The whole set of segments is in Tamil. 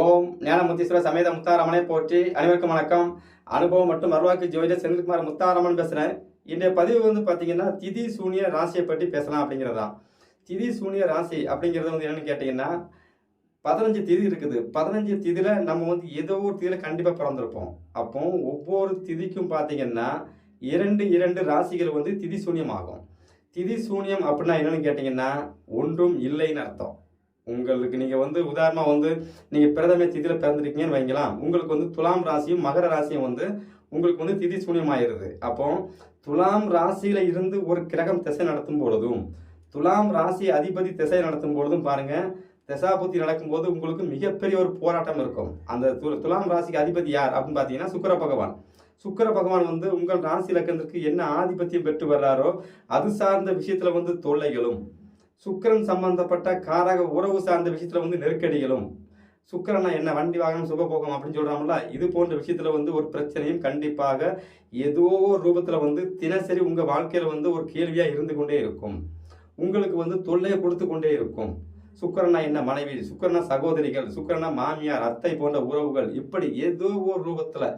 ஓம் ஞானமுத்தீஸ்வர சமேத முத்தாரமனை போற்றி அனைவருக்கும் வணக்கம். அனுபவம் மற்றும் மறுவாக்கு ஜோதிட செந்தில்குமார் முத்தாரமன் பேசுகிறேன் இன்றைய பதிவு வந்து பார்த்தீங்கன்னா திதி சூனிய ராசியை பற்றி பேசலாம் அப்படிங்கிறதா? திதி சூனிய ராசி அப்படிங்கிறது வந்து என்னன்னு கேட்டிங்கன்னா பதினஞ்சு திதி இருக்குது. பதினஞ்சு திதியில் நம்ம வந்து ஏதோ ஒரு திதியில் கண்டிப்பாக பிறந்திருப்போம். அப்போ ஒவ்வொரு திதிக்கும் பார்த்தீங்கன்னா இரண்டு இரண்டு ராசிகள் வந்து திதி சூன்யமாகும் திதி சூன்யம் அப்படின்னா என்னென்னு கேட்டிங்கன்னா ஒன்றும் இல்லைன்னு அர்த்தம். உங்களுக்கு நீங்கள் வந்து உதாரணமாக வந்து நீங்கள் பிரதம திதியில் பிறந்திருக்கீங்கன்னு வைங்களாம் உங்களுக்கு வந்து துலாம் ராசியும் மகர ராசியும் வந்து உங்களுக்கு வந்து திதி சூன்யமாயிருது. அப்போ துலாம் ராசியில் இருந்து ஒரு கிரகம் திசை நடத்தும் பொழுதும் துலாம் ராசி அதிபதி திசை நடத்தும் பொழுதும் பாருங்கள் தசாபுத்தி நடக்கும்போது உங்களுக்கு மிகப்பெரிய ஒரு போராட்டம் இருக்கும். அந்த து- துலாம் ராசிக்கு அதிபதி யார் அப்படின்னு பார்த்தீங்கன்னா சுக்கிர பகவான். சுக்கர பகவான் வந்து உங்கள் ராசி இலக்கணத்திற்கு என்ன ஆதிபத்தியம் பெற்று வர்றாரோ அது சார்ந்த விஷயத்தில் வந்து தொல்லைகளும் சுக்கிரன் சம்பந்தப்பட்ட காரக உறவு சார்ந்த விஷயத்தில் வந்து நெருக்கடிகளும் சுக்கிரனா என்ன வண்டி வாகனம் சுகபோகம் அப்படின்னு சொல்கிறாங்களா இது போன்ற விஷயத்தில் வந்து ஒரு பிரச்சனையும் கண்டிப்பாக ஏதோ ஒரு ரூபத்தில் வந்து தினசரி உங்கள் வாழ்க்கையில் வந்து ஒரு கேள்வியாக இருந்து கொண்டே இருக்கும். உங்களுக்கு வந்து தொல்லையை கொடுத்து கொண்டே இருக்கும். சுக்கரனா என்ன மனைவி சுக்கரனா சகோதரிகள் சுக்கரனா மாமியார் அத்தை போன்ற உறவுகள் இப்படி ஏதோ ஒரு ரூபத்தில்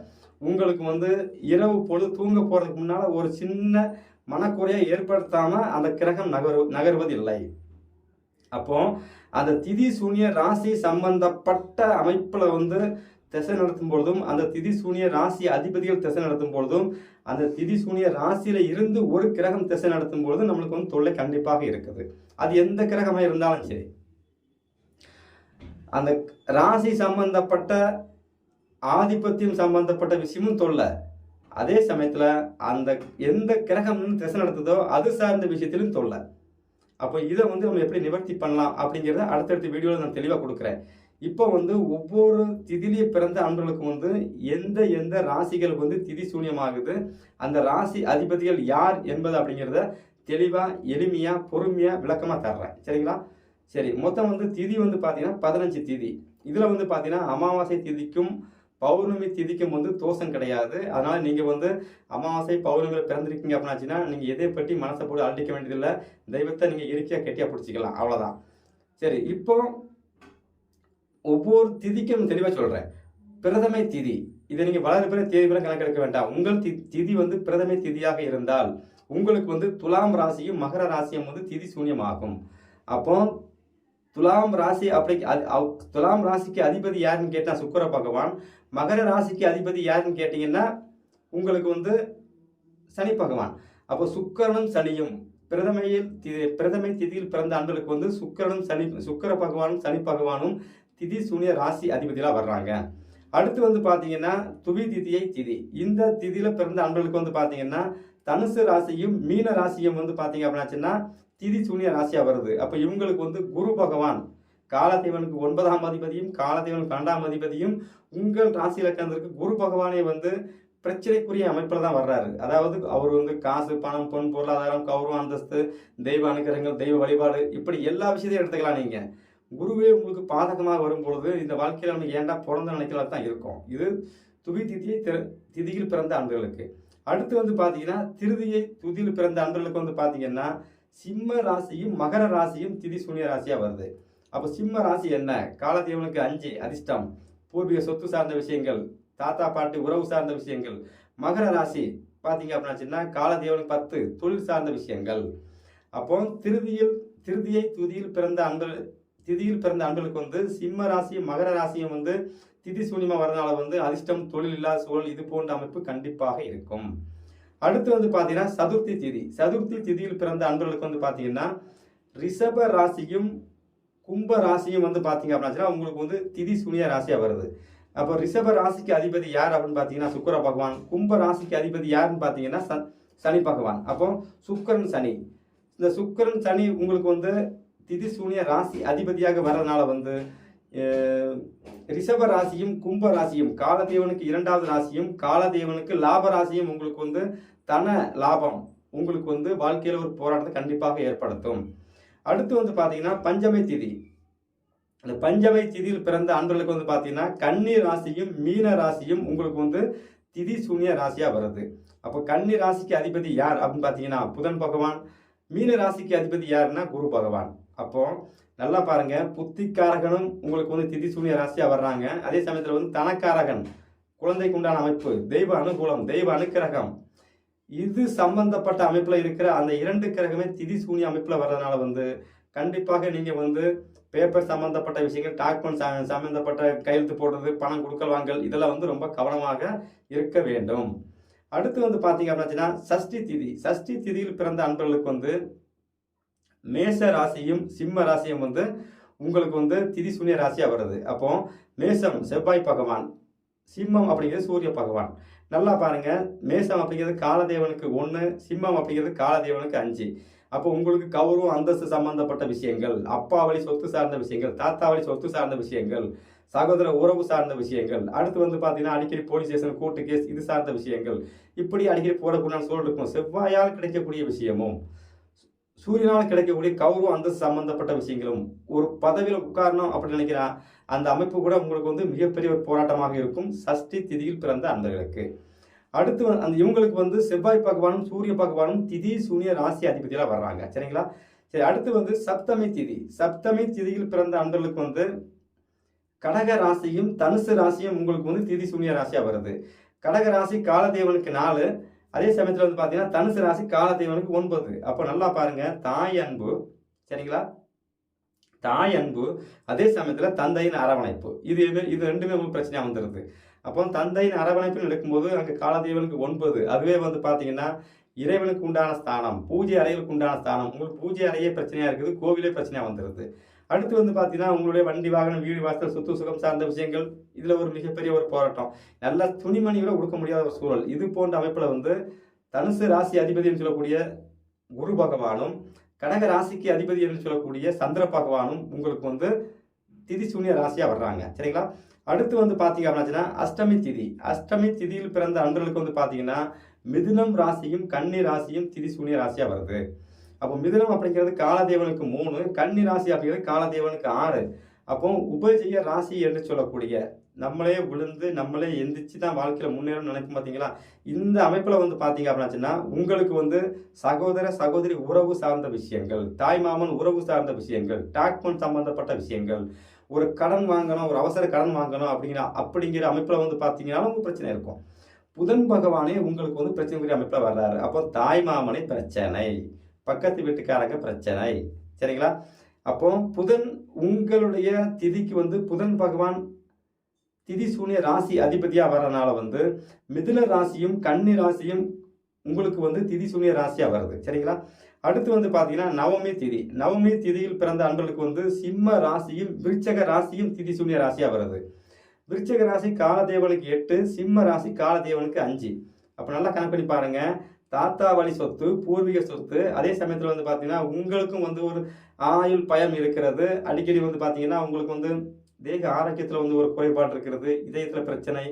உங்களுக்கு வந்து இரவு பொழுது தூங்க போகிறதுக்கு முன்னால் ஒரு சின்ன மனக்குறையை ஏற்படுத்தாம அந்த கிரகம் நகரு நகர்வதில்லை. அப்போ அந்த திதி சூனிய ராசி சம்பந்தப்பட்ட அமைப்புல வந்து திசை நடத்தும் பொழுதும் அந்த திதி சூனிய ராசி அதிபதிகள் திசை நடத்தும் பொழுதும் அந்த திதி சூனிய ராசியில இருந்து ஒரு கிரகம் திசை நடத்தும் பொழுதும் நம்மளுக்கு வந்து தொல்லை கண்டிப்பாக இருக்குது. அது எந்த கிரகமா இருந்தாலும் சரி. அந்த ராசி சம்பந்தப்பட்ட ஆதிபத்தியம் சம்பந்தப்பட்ட விஷயமும் தொல்லை. அதே சமயத்தில் அந்த எந்த கிரகம் திசை நடத்துதோ அது சார்ந்த விஷயத்திலும் தொல்லை. அப்போ இதை வந்து நம்ம எப்படி நிவர்த்தி பண்ணலாம் அப்படிங்கிறத அடுத்தடுத்த வீடியோவில் நான் தெளிவாக கொடுக்குறேன். இப்போ வந்து ஒவ்வொரு திதிலேயே பிறந்த அன்பர்களுக்கும் வந்து எந்த எந்த ராசிகள் வந்து திதி சூன்யமாகுது அந்த ராசி அதிபதிகள் யார் என்பது அப்படிங்கிறத தெளிவாக எளிமையாக பொறுமையாக விளக்கமாக தர்றேன். சரிங்களா? சரி மொத்தம் வந்து திதி வந்து பார்த்தீங்கன்னா பதினஞ்சு திதி. இதில் வந்து பார்த்தீங்கன்னா அமாவாசை திதிக்கும் பௌர்ணமி திதிக்கும் வந்து தோஷம் கிடையாது. அதனால் நீங்கள் வந்து அமாவாசை பௌர்ணமியில் பிறந்திருக்கீங்க அப்படின்னாச்சுன்னா நீங்கள் எதை பற்றி மனசை போட்டு அழிக்க வேண்டியதில்லை. தெய்வத்தை நீங்கள் இறுக்கியா கெட்டியாக பிடிச்சிக்கலாம். அவ்வளோதான் சரி இப்போ ஒவ்வொரு திதிக்கும் தெளிவாக சொல்கிறேன் பிரதமை திதி. இதை நீங்கள் வளர பிற தேதி பிற கணக்கெடுக்க வேண்டாம். உங்கள் தி- திதி வந்து பிரதமை திதியாக இருந்தால் உங்களுக்கு வந்து துலாம் ராசியும் மகர ராசியும் வந்து திதி சூன்யமாகும். அப்போ துலாம் ராசி அப்படி அது- அவ்- துலாம் ராசிக்கு அதிபதி யாருன்னு கேட்டால் சுக்கர பகவான். மகர ராசிக்கு அதிபதி யாருன்னு கேட்டிங்கன்னா உங்களுக்கு வந்து சனி பகவான். அப்போ சுக்கரனும் சனியும் பிரதமையில் தி- பிரதமை திதியில் பிறந்த ஆண்களுக்கு வந்து சுக்கிரனும் சனி சுக்கர பகவானும் சனி பகவானும் திதி சூனிய ராசி அதிபதியாக வர்றாங்க. அடுத்து வந்து பார்த்தீங்கன்னா துவி திதியை திதி. இந்த திதியில் பிறந்த ஆண்களுக்கு வந்து பார்த்தீங்கன்னா தனுசு ராசியும் மீன ராசியும் வந்து பார்த்தீங்க அப்படின்னாச்சுன்னா திதி சூனிய ராசியாக வருது. அப்போ இவங்களுக்கு வந்து குரு பகவான் காலதேவனுக்கு ஒன்பதாம் அதிபதியும் காலதேவனுக்கு பன்னெண்டாம் அதிபதியும் உங்கள் ராசி இலக்கணத்திற்கு குரு பகவானே வந்து பிரச்சனைக்குரிய அமைப்பில் தான் வர்றாரு. அதாவது அவர் வந்து காசு பணம் பொன் பொருளாதாரம் கௌரவம் அந்தஸ்து தெய்வ அனுகிரகங்கள் தெய்வ வழிபாடு இப்படி எல்லா விஷயத்தையும் எடுத்துக்கலாம் நீங்கள் குருவே உங்களுக்கு பாதகமாக வரும் பொழுது இந்த வாழ்க்கையில் நம்ம ஏன்டா பிறந்த நினைக்கலாம் தான் இருக்கும். இது துவி திதியை திதியில் பிறந்த ஆண்டுகளுக்கு அடுத்து வந்து பார்த்தீங்கன்னா திருதியை துதியில் பிறந்த ஆண்டுகளுக்கு வந்து பார்த்தீங்கன்னா சிம்ம ராசியும் மகர ராசியும் திதி சூனிய ராசியாக வருது. அப்போ சிம்ம ராசி என்ன? காலதேவனுக்கு அஞ்சு அதிர்ஷ்டம். பூர்வீக சொத்து சார்ந்த விஷயங்கள் தாத்தா பாட்டி உறவு சார்ந்த விஷயங்கள். மகர ராசி பார்த்தீங்க அப்படின்னாச்சுன்னா காலதேவனுக்கு பத்து தொழில் சார்ந்த விஷயங்கள். அப்போ திருதியில் திருதியை துதியில் பிறந்த அன்பல் திதியில் பிறந்த அன்பர்களுக்கு வந்து சிம்ம ராசியும் மகர ராசியும் வந்து திதி சூனியமா வரதுனால வந்து அதிர்ஷ்டம் தொழில் இல்லாத சூழல் இது போன்ற அமைப்பு கண்டிப்பாக இருக்கும். அடுத்து வந்து பார்த்தீங்கன்னா சதுர்த்தி திதி. சதுர்த்தி திதியில் பிறந்த அன்பர்களுக்கு வந்து பார்த்தீங்கன்னா ரிஷப ராசியும் கும்ப ராசியும் வந்து பார்த்தீங்க அப்படின்னா உங்களுக்கு வந்து திதி சூனிய ராசியாக வருது. அப்போ ரிஷப ராசிக்கு அதிபதி யார் அப்படின்னு பார்த்தீங்கன்னா சுக்கிர பகவான். கும்ப ராசிக்கு அதிபதி யாருன்னு பார்த்தீங்கன்னா ச- சனி பகவான். அப்போ சுக்கரன் சனி. இந்த சுக்கரன் சனி உங்களுக்கு வந்து திதி சூனிய ராசி அதிபதியாக வர்றதுனால வந்து ரிஷப ராசியும் கும்ப ராசியும் காலதேவனுக்கு இரண்டாவது ராசியும் காலதேவனுக்கு லாப ராசியும் உங்களுக்கு வந்து தன லாபம் உங்களுக்கு வந்து வாழ்க்கையில் ஒரு போராட்டத்தை கண்டிப்பாக ஏற்படுத்தும். அடுத்து வந்து பார்த்தீங்கன்னா பஞ்சமை திதி. அந்த பஞ்சமை திதியில் பிறந்த அன்பர்களுக்கு வந்து பார்த்தீங்கன்னா கன்னி ராசியும் மீன ராசியும் உங்களுக்கு வந்து திதி சூனிய ராசியாக வருது. அப்போ கன்னி ராசிக்கு அதிபதி யார் அப்படின்னு பார்த்தீங்கன்னா புதன் பகவான். மீன ராசிக்கு அதிபதி யாருன்னா குரு பகவான். அப்போ நல்லா பாருங்க புத்திக்காரகனும் உங்களுக்கு வந்து திதி சூனிய ராசியாக வர்றாங்க. அதே சமயத்தில் வந்து தனக்காரகன் குழந்தைக்கு உண்டான அமைப்பு தெய்வ அனுகூலம் தெய்வ அனுக்கிரகம் இது சம்பந்தப்பட்ட அமைப்பில் இருக்கிற அந்த இரண்டு கிரகமே திதி சூனிய அமைப்பில் வர்றதுனால வந்து கண்டிப்பாக நீங்கள் வந்து பேப்பர் சம்மந்தப்பட்ட விஷயங்கள் டாக்குமெண்ட் சம்மந்தப்பட்ட கையெழுத்து போடுறது பணம் கொடுக்கல் வாங்கல் இதெல்லாம் வந்து ரொம்ப கவனமாக இருக்க வேண்டும். அடுத்து வந்து பார்த்தீங்க அப்படின்னா சஷ்டி திதி. சஷ்டி திதியில் பிறந்த அன்பர்களுக்கு வந்து மேஷ ராசியும் சிம்ம ராசியும் வந்து உங்களுக்கு வந்து திதி சூன்ய ராசியாக வருது. அப்போ மேஷம் செவ்வாய் பகவான் சிம்மம் அப்படிங்கிறது சூரிய பகவான். நல்லா பாருங்க. மேசம் அப்படிங்கிறது காலதேவனுக்கு ஒன்று சிம்மம் அப்படிங்கிறது காலதேவனுக்கு அஞ்சு. அப்போ உங்களுக்கு கௌரவம் அந்தஸ்து சம்பந்தப்பட்ட விஷயங்கள் அப்பா வழி சொத்து சார்ந்த விஷயங்கள் தாத்தா வழி சொத்து சார்ந்த விஷயங்கள் சகோதர உறவு சார்ந்த விஷயங்கள். அடுத்து வந்து பார்த்தீங்கன்னா அடிக்கடி போலீஸ் ஸ்டேஷன் கோர்ட்டு கேஸ் இது சார்ந்த விஷயங்கள். இப்படி அடிக்கடி போடக்கூடிய சூழல் இருக்கும். செவ்வாயால் கிடைக்கக்கூடிய விஷயமும் சூரியனால் கிடைக்கக்கூடிய கௌரவம் அந்த சம்பந்தப்பட்ட விஷயங்களும். ஒரு பதவியில் உட்காரணும் அப்படின்னு நினைக்கிறா அந்த அமைப்பு கூட உங்களுக்கு வந்து மிகப்பெரிய ஒரு போராட்டமாக இருக்கும். சஷ்டி திதியில் பிறந்த அந்தர்களுக்கு அடுத்து அந்த இவங்களுக்கு வந்து செவ்வாய் பகவானும் சூரிய பகவானும் திதி சூனிய ராசி அதிபதியெல்லாம் வர்றாங்க. சரிங்களா? சரி அடுத்து வந்து சப்தமி திதி. சப்தமி திதியில் பிறந்த அன்பர்களுக்கு வந்து கடக ராசியும் தனுசு ராசியும் உங்களுக்கு வந்து திதி சூனிய ராசியாக வருது. கடக ராசி காலதேவனுக்கு நாலு அதே சமயத்தில் வந்து பார்த்தீங்கன்னா தனுசு ராசி காலதேவனுக்கு ஒன்பது. அப்போ நல்லா பாருங்க தாய் அன்பு சரிங்களா? தாய் அன்பு அதே சமயத்தில் தந்தையின் அரவணைப்பு. இது இது ரெண்டுமே உங்களுக்கு பிரச்சனையாக வந்துடுது அப்போ தந்தையின் அரவணைப்பு எடுக்கும்போது அங்கே காலதேவனுக்கு ஒன்பது. அதுவே வந்து பார்த்தீங்கன்னா இறைவனுக்கு உண்டான ஸ்தானம் பூஜை அறைகளுக்கு உண்டான ஸ்தானம். உங்களுக்கு பூஜை அறையே பிரச்சனையாக இருக்குது கோவிலே பிரச்சனையாக வந்துடுது அடுத்து வந்து பார்த்தீங்கன்னா உங்களுடைய வண்டி வாகனம் வீடு வாசல் சொத்து சுகம் சார்ந்த விஷயங்கள் இதில் ஒரு மிகப்பெரிய ஒரு போராட்டம். நல்ல துணிமணி கூட கொடுக்க முடியாத ஒரு சூழல். இது போன்ற அமைப்பில் வந்து தனுசு ராசி அதிபதினு சொல்லக்கூடிய குரு பகவானும் கடக ராசிக்கு அதிபதி என்று சொல்லக்கூடிய சந்திர பகவானும் உங்களுக்கு வந்து திதி சூன்ய ராசியாக வர்றாங்க. சரிங்களா? அடுத்து வந்து பார்த்தீங்க அப்படின்னா அஷ்டமி திதி. அஷ்டமி திதியில் பிறந்த அன்றலுக்கு வந்து பார்த்தீங்கன்னா மிதுனம் ராசியும் கன்னி ராசியும் திதி சூன்ய ராசியாக வருது. அப்போ மிதுனம் அப்படிங்கிறது காலதேவனுக்கு மூணு கன்னி ராசி அப்படிங்கிறது காலதேவனுக்கு ஆறு. அப்போ உபஜய ராசி என்று சொல்லக்கூடிய நம்மளே விழுந்து நம்மளே எந்திரிச்சு தான் வாழ்க்கையில் முன்னேறணும்னு நினைக்கும் பார்த்தீங்களா இந்த அமைப்பில் வந்து பார்த்தீங்க அப்படின்னாச்சுன்னா உங்களுக்கு வந்து சகோதர சகோதரி உறவு சார்ந்த விஷயங்கள் தாய் மாமன் உறவு சார்ந்த விஷயங்கள் டாக்குமெண்ட் சம்பந்தப்பட்ட விஷயங்கள் ஒரு கடன் வாங்கணும் ஒரு அவசர கடன் வாங்கணும் அப்படிங்கிற அப்படிங்கிற அமைப்பில் வந்து பாத்தீங்கன்னா உங்களுக்கு பிரச்சனை இருக்கும். புதன் பகவானே உங்களுக்கு வந்து பிரச்சனைக்குரிய அமைப்பில் வர்றாரு. அப்போ தாய் மாமனை பிரச்சனை. பக்கத்து வீட்டுக்காரங்க பிரச்சனை. சரிங்களா? அப்போ புதன் உங்களுடைய திதிக்கு வந்து புதன் பகவான் திதி சூனிய ராசி அதிபதியாக வர்றதுனால வந்து மிதுன ராசியும் கன்னி ராசியும் உங்களுக்கு வந்து திதி சூனிய ராசியாக வருது. சரிங்களா? அடுத்து வந்து பார்த்தீங்கன்னா நவமி திதி. நவமி திதியில் பிறந்த அன்பர்களுக்கு வந்து சிம்ம ராசியும் விருச்சக ராசியும் திதி சூனிய ராசியாக வருது. விருச்சக ராசி காலதேவனுக்கு எட்டு சிம்ம ராசி காலதேவனுக்கு அஞ்சு. அப்போ நல்லா கணக்கு பண்ணி பாருங்கள் தாத்தா வழி சொத்து பூர்வீக சொத்து அதே சமயத்தில் வந்து பார்த்தீங்கன்னா உங்களுக்கும் வந்து ஒரு ஆயுள் பயம் இருக்கிறது. அடிக்கடி வந்து பார்த்தீங்கன்னா உங்களுக்கு வந்து தேக ஆரோக்கியத்தில் வந்து ஒரு குறைபாடு இருக்கிறது இதயத்தில் பிரச்சனை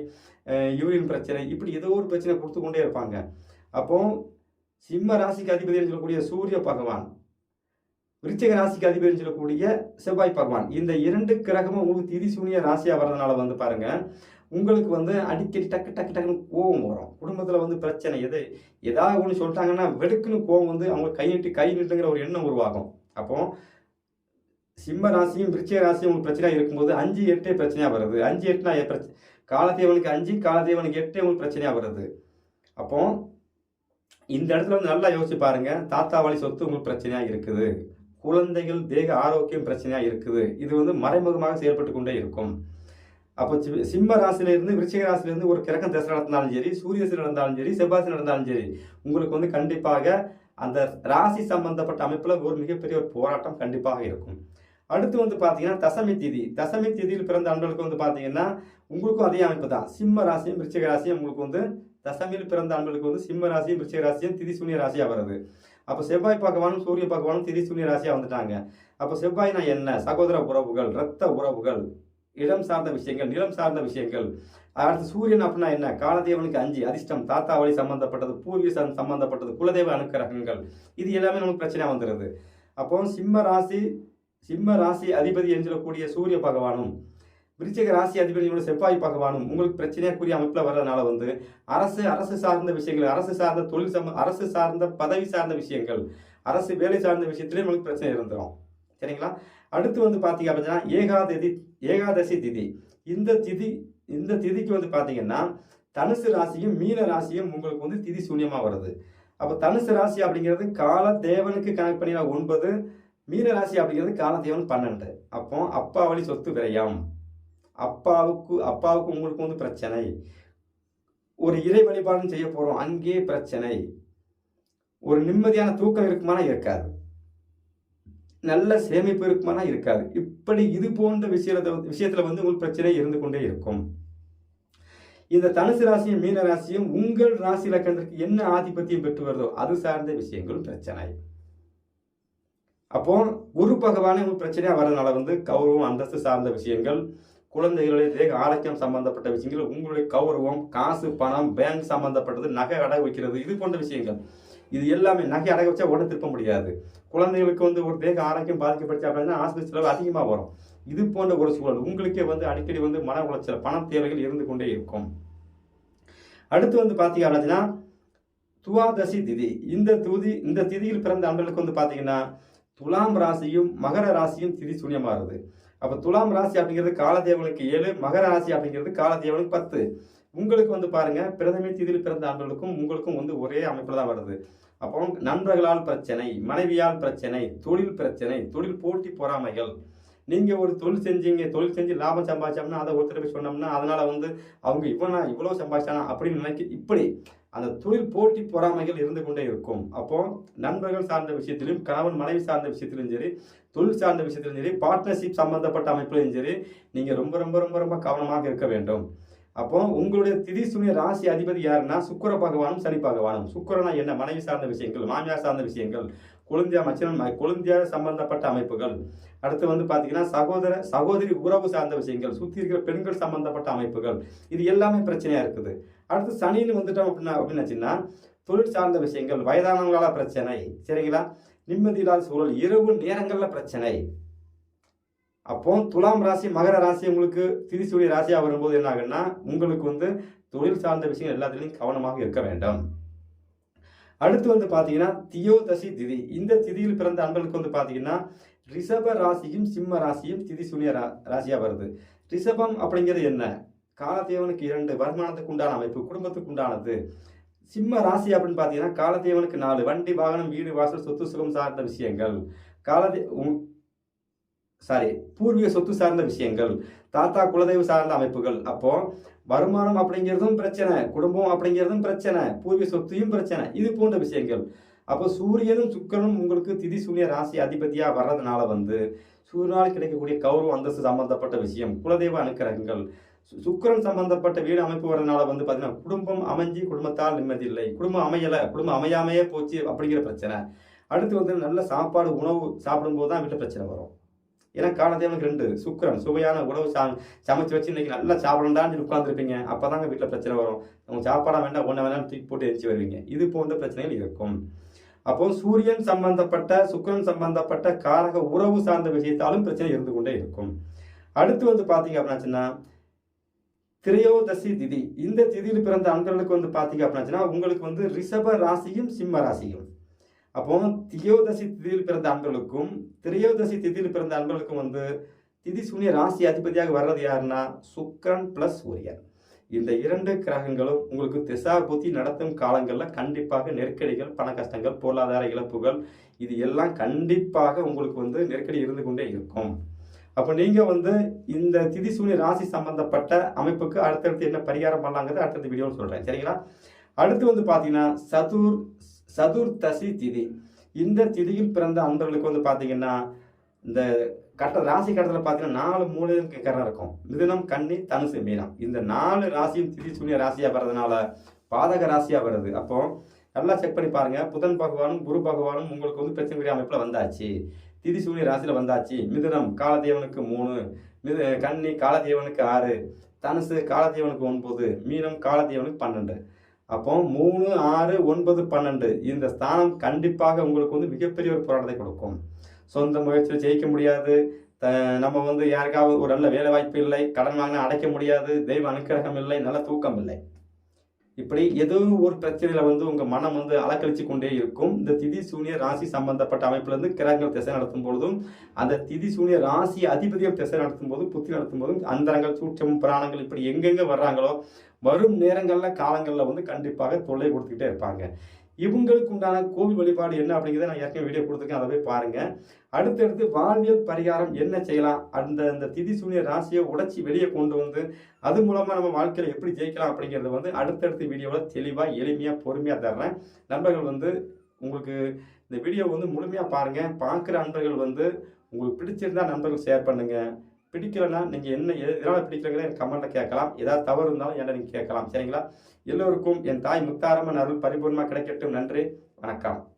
யூரின் பிரச்சனை இப்படி ஏதோ ஒரு பிரச்சனை கொடுத்து கொண்டே இருப்பாங்க. அப்போ சிம்ம ராசிக்கு அதிபதினு சொல்லக்கூடிய சூரிய பகவான் விருச்சிக ராசிக்கு அதிபதினு சொல்லக்கூடிய செவ்வாய் பகவான் இந்த இரண்டு கிரகமும் உங்களுக்கு திதி சூனிய ராசியா வர்றதுனால வந்து பாருங்கள் உங்களுக்கு வந்து அடிக்கடி டக்கு டக்கு டக்குன்னு கோவம் வரும். குடும்பத்தில் வந்து பிரச்சனை எது ஏதாவது ஒன்று சொல்லிட்டாங்கன்னா வெடுக்குன்னு கோவம் வந்து அவங்க கை நீட்டி கை நீட்டுங்கிற ஒரு எண்ணம் உருவாகும். அப்போ சிம்ம ராசியும் விருச்சிக ராசியும் உங்களுக்கு பிரச்சனையாக இருக்கும்போது அஞ்சு எட்டே பிரச்சனையாக வருது. அஞ்சு எட்டுனா பிரச்சனை பிரச்ச- அஞ்சு காலத்தேவனுக்கு எட்டே உங்களுக்கு பிரச்சனையாக வருது. அப்போ இந்த இடத்துல வந்து நல்லா யோசிச்சு பாருங்க. தாத்தா வழி சொத்து உங்களுக்கு பிரச்சனையாக இருக்குது. குழந்தைகள் தேக ஆரோக்கியம் பிரச்சனையாக இருக்குது. இது வந்து மறைமுகமாக செயல்பட்டு கொண்டே இருக்கும். அப்போ சி- சிம்ம ராசியிலிருந்து விருச்சிக ராசியில ஒரு கிழக்கம் தசை நடந்தாலும் சரி சூரியசி நடந்தாலும் சரி செவ்வாசி நடந்தாலும் சரி உங்களுக்கு வந்து கண்டிப்பாக அந்த ராசி சம்பந்தப்பட்ட அமைப்பில் ஒரு மிகப்பெரிய ஒரு போராட்டம் கண்டிப்பாக இருக்கும். அடுத்து வந்து பார்த்தீங்கன்னா தசமி திதி. தசமி திதியில் பிறந்த அன்பர்களுக்கு வந்து பார்த்தீங்கன்னா உங்களுக்கும் அதே அமைப்பு தான். சிம்ம ராசியும் விருச்சிக ராசியும் உங்களுக்கு வந்து தசமியில் பிறந்த அன்பர்களுக்கு வந்து சிம்ம ராசியும் விருச்சிக ராசியும் திதி சூனிய ராசியாக வருது. அப்போ செவ்வாய் பகவானும் சூரிய பகவானும் திதி சூனிய ராசியாக வந்துட்டாங்க. அப்போ செவ்வாய்னா என்ன? சகோதர உறவுகள் இரத்த உறவுகள். இடம் சார்ந்த விஷயங்கள் நிலம் சார்ந்த விஷயங்கள். அடுத்து சூரியன் அப்படின்னா என்ன? காலதேவனுக்கு அஞ்சு அதிர்ஷ்டம் தாத்தா வழி சம்பந்தப்பட்டது பூர்வீக சம்பந்தப்பட்டது குலதெய்வ அனுக்கிரகங்கள். இது எல்லாமே நமக்கு பிரச்சனை வந்துடுது அப்போ சிம்ம ராசி சிம்ம ராசி அதிபதி என்று சொல்லக்கூடிய சூரிய பகவானும் விருச்சிக ராசி அதிபதியோட செவ்வாய் பகவானும் உங்களுக்கு பிரச்சனையாக்குரிய அமைப்புல வர்றதுனால வந்து அரசு அரசு சார்ந்த விஷயங்கள் அரசு சார்ந்த தொழில் சம அரசு சார்ந்த பதவி சார்ந்த விஷயங்கள் அரசு வேலை சார்ந்த விஷயத்திலே உங்களுக்கு பிரச்சனை இருந்துடும் சரிங்களா? அடுத்து வந்து பார்த்தீங்க அப்படின்னா ஏகாததி ஏகாதசி திதி. இந்த திதி இந்த திதிக்கு வந்து பார்த்தீங்கன்னா தனுசு ராசியும் மீன ராசியும் உங்களுக்கு வந்து திதி சூன்யமாக வருது. அப்போ தனுசு ராசி அப்படிங்கிறது கால தேவனுக்கு கனெக்ட் பண்ணினா ஒன்பது மீன ராசி அப்படிங்கிறது கால தேவன் பன்னெண்டு. அப்போ அப்பா வழி சொத்து விரயம். அப்பாவுக்கு அப்பாவுக்கு உங்களுக்கு வந்து பிரச்சனை. ஒரு இறை வழிபாடும் செய்ய போகிறோம் அங்கே பிரச்சனை. ஒரு நிம்மதியான தூக்கம் இருக்குமானா இருக்காது. நல்ல சேமிப்பு இருக்குமானா இருக்காது. இப்படி இது போன்ற விஷயத்தை விஷயத்தில் வந்து உங்களுக்கு பிரச்சனை இருந்து கொண்டே இருக்கும். இந்த தனுசு ராசியும் மீன ராசியும் உங்கள் ராசி லக்கணத்திற்கு என்ன ஆதிபத்தியம் பெற்று வருதோ அது சார்ந்த விஷயங்களும் பிரச்சனை. அப்போ குரு பகவானே உங்களுக்கு பிரச்சனையாக வரதுனால வந்து கௌரவம் அந்தஸ்து சார்ந்த விஷயங்கள் குழந்தைகளுடைய தேக ஆரோக்கியம் சம்பந்தப்பட்ட விஷயங்கள் உங்களுடைய கௌரவம் காசு பணம் பேங்க் சம்பந்தப்பட்டது நகை அடகு வைக்கிறது இது போன்ற விஷயங்கள். இது எல்லாமே நகை அடகு வச்சா உடனே திருப்ப முடியாது. குழந்தைகளுக்கு வந்து ஒரு தேக ஆரோக்கியம் பாதிக்கப்படுச்சு அப்படின்னா ஆஸ்பத்திரி செலவு அதிகமாக வரும். இது போன்ற ஒரு சூழல் உங்களுக்கே வந்து அடிக்கடி வந்து மன உளைச்சல் பண தேவைகள் இருந்து கொண்டே இருக்கும். அடுத்து வந்து பார்த்தீங்க அப்படின்னா துவாதசி திதி. இந்த துதி இந்த திதியில் பிறந்த அன்பர்களுக்கு வந்து பார்த்தீங்கன்னா துலாம் ராசியும் மகர ராசியும் திதி சூன்யமாகுது அப்போ துலாம் ராசி அப்படிங்கிறது காலதேவனுக்கு ஏழு மகர ராசி அப்படிங்கிறது காலதேவனுக்கு பத்து. உங்களுக்கு வந்து பாருங்க பிரதமை திதியில் பிறந்த ஆண்களுக்கும் உங்களுக்கும் வந்து ஒரே அமைப்பில் தான் வருது. அப்போ நண்பர்களால் பிரச்சனை மனைவியால் பிரச்சனை தொழில் பிரச்சனை தொழில் போட்டி பொறாமைகள். நீங்கள் ஒரு தொழில் செஞ்சீங்க தொழில் செஞ்சு லாபம் சம்பாதிச்சோம்னா அதை ஒருத்தர் போய் சொன்னோம்னா அதனால் வந்து அவங்க இவனா இவ்வளோ சம்பாதிச்சானா அப்படின்னு நினைக்க இப்படி அந்த தொழில் போட்டி பொறாமைகள் இருந்து கொண்டே இருக்கும். அப்போ நண்பர்கள் சார்ந்த விஷயத்திலும் கணவன் மனைவி சார்ந்த விஷயத்திலும் சரி தொழில் சார்ந்த விஷயத்திலும் சரி பார்ட்னர்ஷிப் சம்பந்தப்பட்ட அமைப்பிலும் சரி நீங்கள் ரொம்ப ரொம்ப ரொம்ப ரொம்ப கவனமாக இருக்க வேண்டும். அப்போ உங்களுடைய திதி சுனிய ராசி அதிபதி யாருன்னா சுக்கிர பகவானும் சனி பகவானும். சுக்கரனா என்ன? மனைவி சார்ந்த விஷயங்கள் மாமியார் சார்ந்த விஷயங்கள் குழந்தையா மச்சனம் குழந்தையார் சம்பந்தப்பட்ட அமைப்புகள். அடுத்து வந்து பார்த்தீங்கன்னா சகோதர சகோதரி உறவு சார்ந்த விஷயங்கள் சுற்றி இருக்கிற பெண்கள் சம்பந்தப்பட்ட அமைப்புகள். இது எல்லாமே பிரச்சனையாக இருக்குது. அடுத்து சனின்னு வந்துட்டோம் அப்படின்னா அப்படின்னாச்சுன்னா தொழில் சார்ந்த விஷயங்கள் வயதானவங்களால பிரச்சனை சரிங்களா? நிம்மதி இல்லாத சூழல் இரவு நேரங்களில் பிரச்சனை. அப்போ துலாம் ராசி மகர ராசி உங்களுக்கு திரிசூரிய ராசியாக வரும்போது என்ன ஆகுன்னா உங்களுக்கு வந்து தொழில் சார்ந்த விஷயங்கள் எல்லாத்துலேயும் கவனமாக இருக்க வேண்டும். அடுத்து வந்து பார்த்தீங்கன்னா தியோதசி திதி. இந்த திதியில் பிறந்த அன்பர்களுக்கு வந்து பார்த்தீங்கன்னா ரிஷப ராசியும் சிம்ம ராசியும் திதி சூனிய ரா ராசியாக வருது. ரிஷபம் அப்படிங்கிறது என்ன? காலத்தேவனுக்கு இரண்டு வருமானத்துக்கு உண்டான அமைப்பு குடும்பத்துக்கு உண்டானது. சிம்ம ராசி அப்படின்னு பார்த்தீங்கன்னா காலத்தேவனுக்கு நாலு வண்டி வாகனம் வீடு வாசல் சொத்து சுகம் சார்ந்த விஷயங்கள். காலதே சாரி பூர்வீக சொத்து சார்ந்த விஷயங்கள் தாத்தா குலதெய்வ சார்ந்த அமைப்புகள். அப்போ வருமானம் அப்படிங்கிறதும் பிரச்சனை குடும்பம் அப்படிங்கிறதும் பிரச்சனை பூர்வீக சொத்தையும் பிரச்சனை இது போன்ற விஷயங்கள். அப்போ சூரியனும் சுக்கரனும் உங்களுக்கு திதி சூரிய ராசி அதிபதியாக வர்றதுனால வந்து சூரியனால் கிடைக்கக்கூடிய கௌரவ அந்தஸ்து சம்பந்தப்பட்ட விஷயம் குலதெய்வ அனுக்கிரகங்கள் சு- சுக்கிரன் சம்பந்தப்பட்ட வீடு அமைப்பு வரதுனால வந்து பார்த்தீங்கன்னா குடும்பம் அமைஞ்சு குடும்பத்தால் நிம்மதி இல்லை. குடும்பம் அமையலை குடும்பம் அமையாமையே போச்சு அப்படிங்கிற பிரச்சனை. அடுத்து வந்து நல்ல சாப்பாடு உணவு சாப்பிடும்போது தான் வீட்டில் பிரச்சனை வரும். ஏன்னா காலத்தேவனுக்கு ரெண்டு சுக்கிரன் சுவையான உணவு சா சமைச்சு வச்சு இன்னைக்கு நல்லா சாப்பிடண்டான்னு சொல்லி உட்காந்துருப்பீங்க அப்போதாங்க வீட்டில் பிரச்சனை வரும். உங்க சாப்பாடா வேண்டாம் ஒன்றை வேணாம் தூக்கி போட்டு எரிச்சு வருவீங்க. இது போன்ற பிரச்சனைகள் இருக்கும். அப்போ சூரியன் சம்பந்தப்பட்ட சுக்கிரன் சம்பந்தப்பட்ட காரக உறவு சார்ந்த விஷயத்தாலும் பிரச்சனை இருந்து கொண்டே இருக்கும். அடுத்து வந்து பார்த்தீங்க அப்படின்னாச்சுன்னா திரையோதசி திதி. இந்த திதியில் பிறந்த அன்பர்களுக்கு வந்து பார்த்தீங்க அப்படின்னாச்சுன்னா உங்களுக்கு வந்து ரிஷப ராசியும் சிம்ம ராசியும். அப்போ தியோதசி திதியில் பிறந்த அன்பர்களுக்கும் திரையோதசி திதியில் பிறந்த அன்பர்களுக்கும் வந்து திதி சூனிய ராசி அதிபதியாக வர்றது யாருன்னா சுக்கரன் பிளஸ் சூரியன் இந்த இரண்டு கிரகங்களும் உங்களுக்கு திசா புத்தி நடத்தும் காலங்களில் கண்டிப்பாக நெருக்கடிகள் பண கஷ்டங்கள் பொருளாதார இழப்புகள் இது எல்லாம் கண்டிப்பாக உங்களுக்கு வந்து நெருக்கடி இருந்து கொண்டே இருக்கும். அப்போ நீங்கள் வந்து இந்த திதி சூனிய ராசி சம்பந்தப்பட்ட அமைப்புக்கு அடுத்தடுத்து என்ன பரிகாரம் பண்ணலாங்கிறது அடுத்தடுத்த வீடியோவில் சொல்கிறேன் சரிங்களா? அடுத்து வந்து பார்த்தீங்கன்னா சதுர் சதுர்தசி திதி. இந்த திதியில் பிறந்த அன்பர்களுக்கு வந்து பார்த்தீங்கன்னா இந்த கட்ட ராசி கட்டத்தில் பார்த்தீங்கன்னா நாலு மூலையும் கரம் இருக்கும். மிதுனம் கன்னி தனுசு மீனம். இந்த நாலு ராசியும் திதி சூனிய ராசியாக வர்றதுனால பாதக ராசியாக வருது. அப்போ நல்லா செக் பண்ணி பாருங்க. புதன் பகவானும் குரு பகவானும் உங்களுக்கு வந்து பிரச்சனை அமைப்பில் வந்தாச்சு. திதி சூனிய ராசியில் வந்தாச்சு. மிதுனம் காலதேவனுக்கு மூணு மிது கன்னி காலதேவனுக்கு ஆறு தனுசு காலதேவனுக்கு ஒன்பது மீனம் காலதேவனுக்கு பன்னெண்டு. அப்போ மூணு ஆறு ஒன்பது பன்னெண்டு. இந்த ஸ்தானம் கண்டிப்பாக உங்களுக்கு வந்து மிகப்பெரிய ஒரு போராட்டத்தை கொடுக்கும். சொந்த முயற்சியில் ஜெயிக்க முடியாது. த- நம்ம வந்து யாருக்காவது ஒரு நல்ல வேலை வாய்ப்பு இல்லை. கடன் வாங்கினா அடைக்க முடியாது. தெய்வ அனுக்கிரகம் இல்லை. நல்ல தூக்கம் இல்லை. இப்படி ஏதோ ஒரு பிரச்சனையில வந்து உங்க மனம் வந்து அலக்கழிச்சு கொண்டே இருக்கும். இந்த திதி சூனிய ராசி சம்பந்தப்பட்ட அமைப்புல இருந்து கிரகங்கள் திசை நடத்தும் பொழுதும் அந்த திதி சூனிய ராசி அதிபதிகள் திசை நடத்தும் போதும் புத்தி நடத்தும் போதும் அந்தரங்கள் சூட்சம் புராணங்கள் இப்படி எங்கெங்க வர்றாங்களோ வரும் நேரங்களில் காலங்களில் வந்து கண்டிப்பாக தொல்லை கொடுத்துக்கிட்டே இருப்பாங்க. இவங்களுக்கு உண்டான கோவில் வழிபாடு என்ன அப்படிங்கிறத நான் ஏற்கனவே வீடியோ கொடுத்துருக்கேன். அதை போய் பாருங்கள் அடுத்தடுத்து வாழ்வியல் பரிகாரம் என்ன செய்யலாம்? அந்த இந்த திதி சூனிய ராசியை உடைச்சி வெளியே கொண்டு வந்து அது மூலமாக நம்ம வாழ்க்கையில் எப்படி ஜெயிக்கலாம் அப்படிங்கறத வந்து அடுத்தடுத்த வீடியோவில் தெளிவாக எளிமையாக பொறுமையாக தர்றேன் நண்பர்கள் வந்து உங்களுக்கு இந்த வீடியோ வந்து முழுமையாக பாருங்கள் பார்க்குற நண்பர்கள் வந்து உங்களுக்கு பிடிச்சிருந்தா நண்பர்கள் ஷேர் பண்ணுங்கள் பிடிக்கலன்னா நீங்கள் என்ன எதனால பிடிக்கலங்கிறத எனக்கு கமெண்ட்ல கேட்கலாம். ஏதாவது தவறு இருந்தாலும் என்ன நீங்கள் கேட்கலாம். சரிங்களா? எல்லோருக்கும் என் தாய் முத்தாரம்மன் அருள் பரிபூர்ணமாக கிடைக்கட்டும். நன்றி. வணக்கம்.